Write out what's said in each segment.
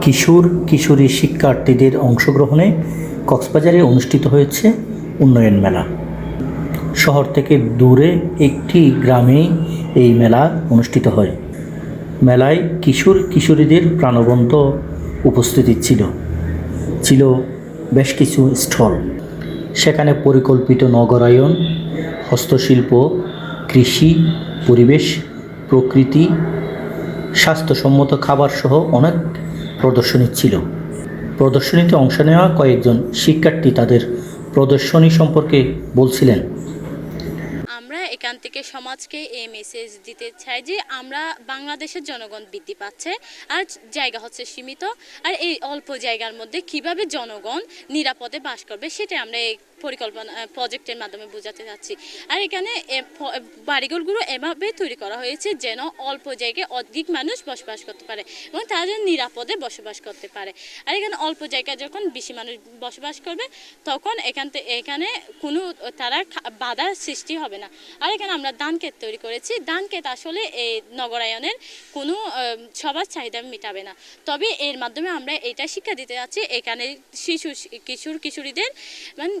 কিশোর, কিশোরী শিক্ষার্থীদের অংশগ্রহণে কক্সবাজারে অনুষ্ঠিত হয়েছে উন্নয়ন মেলা। শহর থেকে দূরে একটি গ্রামে এই মেলা অনুষ্ঠিত হয়। মেলায় কিশোর, কিশোরীদের প্রাণবন্ত উপস্থিতি ছিল। ছিল বেশ কিছু স্টল। সেখানে পরিকল্পিত নগরায়ন, হস্তশিল্প, কৃষি, পরিবেশ, প্রকৃতি, স্বাস্থ্যসম্মত খাবার সহ অনেক প্রদর্শনী ছিল। প্রদর্শনীতে অংশ নেওয়া কয়েকজন শিক্ষার্থী তাদের প্রদর্শনী সম্পর্কে বলছিলেন। আমরা এখান থেকে সমাজকে এই মেসেজ দিতে চাই যে আমরা বাংলাদেশের জনগণ বৃদ্ধি পাচ্ছে, আর জায়গা হচ্ছে সীমিত, আর এই অল্প জায়গার মধ্যে কীভাবে জনগণ নিরাপদে বাস করবে সেটা আমরা এই পরিকল্পনা প্রজেক্টের মাধ্যমে বোঝাতে যাচ্ছি আর এখানে বাড়িঘরগুলো এভাবে তৈরি করা হয়েছে যেন অল্প জায়গায় অধিক মানুষ বসবাস করতে পারে এবং তারা যেন নিরাপদে বসবাস করতে পারে। আর এখানে অল্প জায়গায় যখন বেশি মানুষ বসবাস করবে, তখন এখান থেকে এখানে কোনো তারা বাধার সৃষ্টি হবে না। আর এখানে আমরা ধান ক্ষেত তৈরি করেছি। ধান ক্ষেত আসলে এই নগরায়নের কোনো সবার চাহিদা মেটাবে না। তবে এর মাধ্যমে আমরা এটা শিক্ষা দিতে যাচ্ছি, এখানে শিশু, কিশোর, কিশোরীদের মানে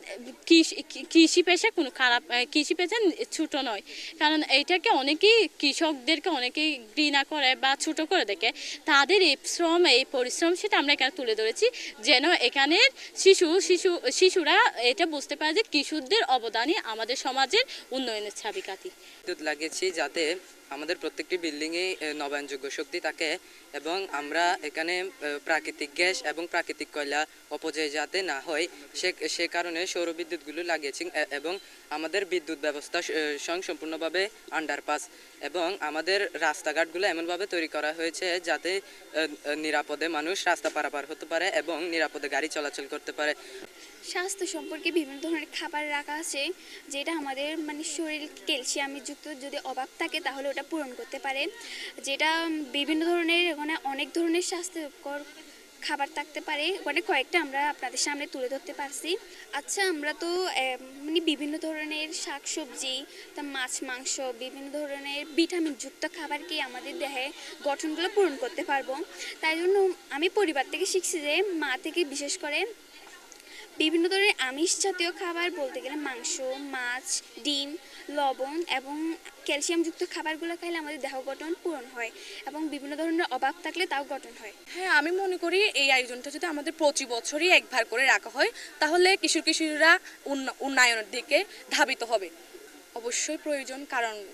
কৃষি পেশা কোনো খারাপ কৃষি পেশা ছোট নয়। কারণ এইটাকে অনেকেই, কৃষকদেরকে অনেকেই ঘৃণা করে বা ছোট করে দেখে। তাদের এই শ্রম, এই পরিশ্রম সেটা আমরা এখানে তুলে ধরেছি, যেন এখানের শিশু শিশু, শিশুরা এটা বুঝতে পারে যে কিশোরদের অবদানই আমাদের সমাজের উন্নয়নের চাবিকাঠি। বিদ্যুৎ লাগিয়েছি যাতে আমাদের প্রত্যেকটি বিল্ডিংয়ে নবায়নযোগ্য শক্তি থাকে এবং আমরা এখানে প্রাকৃতিক গ্যাস এবং প্রাকৃতিক কয়লা অপচয় যাতে না হয়, সে সে কারণে সৌর বিদ্যুৎগুলো লাগিয়েছি এবং আমাদের বিদ্যুৎ ব্যবস্থা স্বয়ং সম্পূর্ণভাবে আন্ডারপাস এবং আমাদের রাস্তাঘাটগুলো এমনভাবে তৈরি করা হয়েছে যাতে নিরাপদে মানুষ রাস্তা পারাপার হতে পারে এবং নিরাপদে গাড়ি চলাচল করতে পারে। স্বাস্থ্য সম্পর্কে বিভিন্ন ধরনের খাবার রাখা আছে, যেটা আমাদের মানে শরীর ক্যালসিয়ামে যুক্ত যদি অভাব থাকে তাহলে ওটা পূরণ করতে পারে। যেটা বিভিন্ন ধরনের ওখানে অনেক ধরনের স্বাস্থ্যকর খাবার থাকতে পারে। মানে কয়েকটা আমরা আপনাদের সামনে তুলে ধরতে পারছি। আচ্ছা আমরা তো মানে বিভিন্ন ধরনের শাক সবজি তা মাছ, মাংস, বিভিন্ন ধরনের ভিটামিনযুক্ত খাবারকে আমাদের দেহে গঠনগুলো পূরণ করতে পারব। তাই জন্য আমি পরিবার থেকে শিখছি যে মা থেকে বিশেষ করে বিভিন্ন ধরনের আমিষ জাতীয় খাবার বলতে গেলে মাংস, মাছ, ডিম, লবণ এবং ক্যালসিয়ামযুক্ত খাবারগুলো খাইলে আমাদের দেহ গঠন পূরণ হয় এবং বিভিন্ন ধরনের অভাব থাকলে তাও গঠন হয়। হ্যাঁ আমি মনে করি এই আয়োজনটা যদি আমাদের প্রতি বছরই একবার করে রাখা হয়, তাহলে কিশোর কিশোরীরা উন্ন- উন্নয়নের দিকে ধাবিত হবে। অবশ্যই প্রয়োজন, কারণ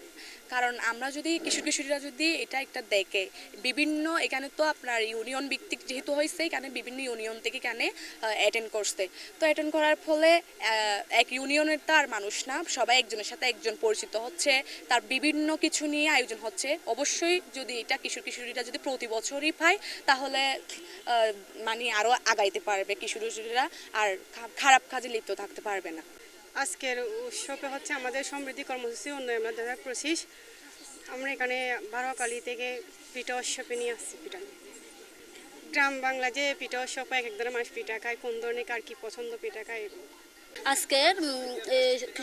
কারণ আমরা যদি কিশোর কিশোরীরা যদি এটা একটা দেখে, বিভিন্ন এখানে তো আপনার ইউনিয়ন ভিত্তিক যেহেতু হয়েছে, এখানে বিভিন্ন ইউনিয়ন থেকে এখানে অ্যাটেন্ড করছে। তো অ্যাটেন্ড করার ফলে এক ইউনিয়নের তো আর মানুষ না, সবাই একজনের সাথে একজন পরিচিত হচ্ছে, তার বিভিন্ন কিছু নিয়ে আয়োজন হচ্ছে। অবশ্যই যদি এটা কিশোর কিশোরীরা যদি প্রতি বছরই পায়, তাহলে মানে আরও আগাইতে পারবে কিশোর কিশোরীরা, আর খারাপ কাজে লিপ্ত থাকতে পারবে না। আজকের উৎসবে হচ্ছে আমাদের সমৃদ্ধি কর্মসূচি উন্নয়ন দু হাজার পঁচিশ আমরা এখানে বারোয়াকালী থেকে পিঠা উৎসবে নিয়ে আসছি পিঠা। গ্রাম বাংলা যে পিঠা উৎসব এক এক ধরনের মানুষ পিঠা খায়, কোন ধরনের কার কি পছন্দ পিঠা খায়। আজকের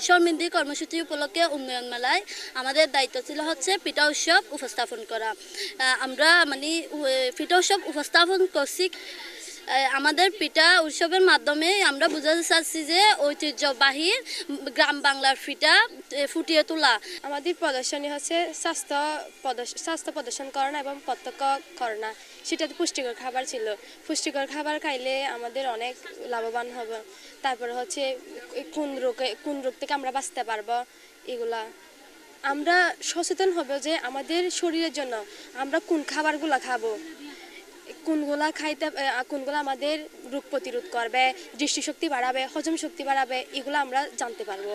সমৃদ্ধি কর্মসূচি উপলক্ষে উন্নয়ন মেলায় আমাদের দায়িত্ব ছিল হচ্ছে পিঠা উৎসব উপস্থাপন করা। আমরা মানে পিঠা উৎসব উপস্থাপন করছি আমাদের পিঠা উৎসবের মাধ্যমে আমরা বোঝাতে চাচ্ছি যে ঐতিহ্যবাহী গ্রাম বাংলার পিঠা ফুটিয়ে তোলা। আমাদের প্রদর্শনী হচ্ছে স্বাস্থ্য প্রদর্শ- স্বাস্থ্য প্রদর্শন করা এবং প্রত্যক্ষ করা সেটাতে পুষ্টিকর খাবার ছিল। পুষ্টিকর খাবার খাইলে আমাদের অনেক লাভবান হবে। তারপরে হচ্ছে কোন রোগে, কোন রোগ থেকে আমরা বাঁচতে পারব, এগুলা। আমরা সচেতন হব যে আমাদের শরীরের জন্য আমরা কোন খাবারগুলা খাব। কোনগুলা খাইতে কোনগুলা আমাদের রোগ প্রতিরোধ করবে, দৃষ্টিশক্তি বাড়াবে, হজম শক্তি বাড়াবে, এগুলো আমরা জানতে পারব।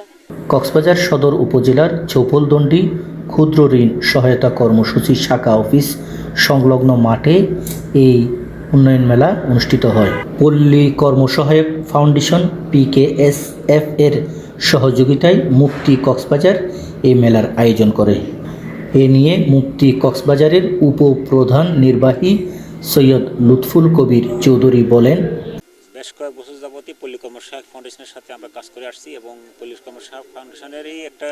কক্সবাজার সদর উপজেলার চৌপলদণ্ডি ক্ষুদ্র ঋণ সহায়তা কর্মসূচি শাখা অফিস সংলগ্ন মাঠে এই উন্নয়ন মেলা অনুষ্ঠিত হয়। পল্লী কর্মসহায়ক ফাউন্ডেশন পিকেএসএফ এর সহযোগিতায় মুক্তি কক্সবাজার এই মেলার আয়োজন করে। এ নিয়ে মুক্তি কক্সবাজারের উপপ্রধান নির্বাহী সৈয়দ লুৎফুল কবির চৌধুরী বলেন, বেশ কয়েক বছর যাবতই পল্লী কর্মসহায়ক ফাউন্ডেশনের সাথে আমরা কাজ করে আসছি এবং পল্লী কর্মসহায়ক ফাউন্ডেশনেরই একটা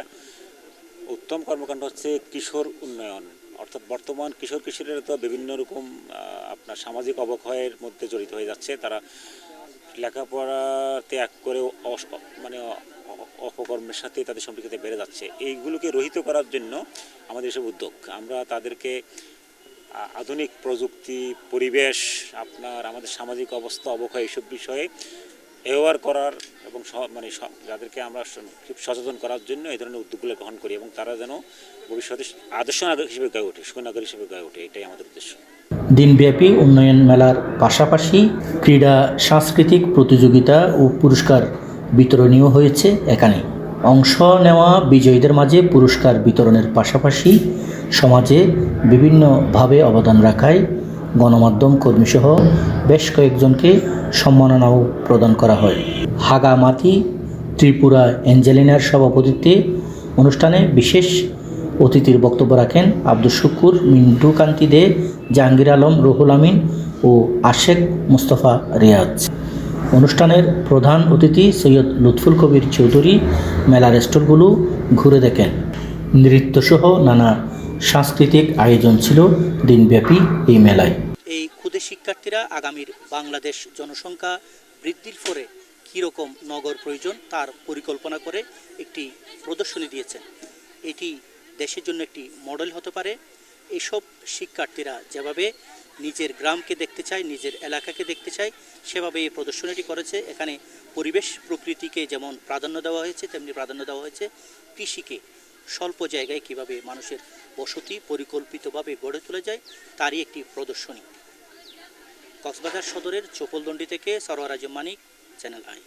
উত্তম কর্মকাণ্ড হচ্ছে কিশোর উন্নয়ন। অর্থাৎ বর্তমান কিশোর কিশোরীরা তো বিভিন্ন রকম আপনার সামাজিক অবক্ষয়ের মধ্যে জড়িত হয়ে যাচ্ছে। তারা লেখাপড়া ত্যাগ করে মানে অপকর্মের সাথে তাদের সম্পৃক্ততা বেড়ে যাচ্ছে। এইগুলোকে রহিত করার জন্য আমাদের এসব উদ্যোগ। আমরা তাদেরকে আধুনিক প্রযুক্তি, পরিবেশ, আপনার আমাদের সামাজিক অবস্থা, অবক্ষয় এইসব বিষয়ে অ্যাওয়ার করার এবং মানে যাদেরকে আমরা খুব সচেতন করার জন্য এই ধরনের উদ্যোগগুলো গ্রহণ করি এবং তারা যেন ভবিষ্যতে আদর্শ নাগরিক হিসেবে গড়ে ওঠে সুনাগরিক হিসেবে গড়ে ওঠে, এটাই আমাদের উদ্দেশ্য। দিনব্যাপী উন্নয়ন মেলার পাশাপাশি ক্রীড়া, সাংস্কৃতিক প্রতিযোগিতা ও পুরস্কার বিতরণীয় হয়েছে এখানে। অংশ নেওয়া বিজয়ীদের মাঝে পুরস্কার বিতরণের পাশাপাশি সমাজে বিভিন্নভাবে অবদান রাখায় গণমাধ্যম কর্মীসহ বেশ কয়েকজনকে সম্মাননাও প্রদান করা হয়। হাগামাতি ত্রিপুরা অ্যাঞ্জেলিনার সভাপতিত্বে অনুষ্ঠানে বিশেষ অতিথির বক্তব্য রাখেন আব্দুল শুকুর, মিন্টু কান্তি দে, জাহাঙ্গীর আলম, রুহুল আমিন ও আশেক মুস্তফা রিয়াজ। অনুষ্ঠানের প্রধান অতিথি সৈয়দ লুৎফুল কবির চৌধুরী মেলার স্টলগুলো ঘুরে দেখেন। নৃত্যসহ নানা সাংস্কৃতিক আয়োজন ছিল দিনব্যাপী এই মেলায়। এই ক্ষুদে শিক্ষার্থীরা আগামীর বাংলাদেশ জনসংখ্যা বৃদ্ধির ফলে কীরকম নগর প্রয়োজন তার পরিকল্পনা করে একটি প্রদর্শনী দিয়েছেন। এটি দেশের জন্য একটি মডেল হতে পারে। এসব শিক্ষার্থীরা যেভাবে নিজের গ্রামকে দেখতে চায়, নিজের এলাকাকে দেখতে চায়, সেভাবে এই প্রদর্শনীটি করেছে। এখানে পরিবেশ প্রকৃতিকে যেমন প্রাধান্য দেওয়া হয়েছে, তেমনি প্রাধান্য দেওয়া হয়েছে কৃষিকে। স্বল্প জায়গায় কীভাবে মানুষের বসতি পরিকল্পিতভাবে গড়ে তোলা যায়, তারই একটি প্রদর্শনী। কক্সবাজার সদরের চোপলদণ্ডি থেকে সরোয়ারাজ মানিক, চ্যানেল আই।